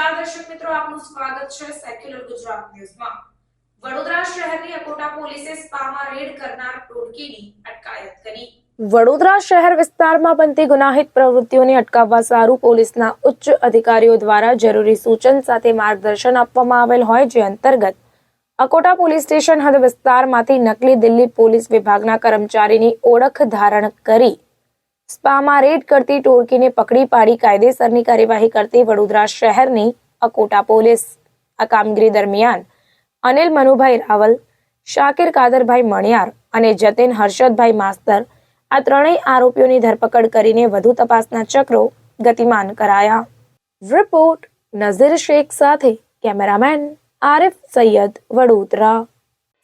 સ્વાગત છે સેક્યુલર ગુજરાત ન્યૂઝમાં. વડોદરા શહેરની અકોટા પોલીસે સ્પામાં રેડ કરનાર ટોળકીની અટકાયત કરી. વડોદરા શહેર વિસ્તારમાં બનતી ગુનાહિત પ્રવૃત્તિઓને અટકાવવા સારું પોલીસના ઉચ્ચ અધિકારીઓ દ્વારા જરૂરી સૂચન સાથે માર્ગદર્શન આપવામાં આવેલ હોય જે અંતર્ગત અકોટા પોલીસ સ્ટેશન હદ વિસ્તારમાંથી નકલી દિલ્હી પોલીસ વિભાગના કર્મચારીની ઓળખ ધારણ કરી સ્પામાં રેડ કરતી ટોળકીને પકડી પાડી કાયદેસરની કાર્યવાહી કરતી વડોદરા શહેરની અકોટા પોલીસ આ કામગીરી દરમિયાન અનિલ, મનુભાઈ રાવલ, શાકિર, કાદરભાઈ મણિયાર અને જતીન, હર્ષદભાઈ માસ્તર આ ત્રણેય આરોપીઓની ધરપકડ કરીને વધુ તપાસના ચક્રો ગતિમાન કરાયા. રિપોર્ટ નઝીર શેખ સાથે કેમેરામેન આરિફ સૈયદ વડોદરા.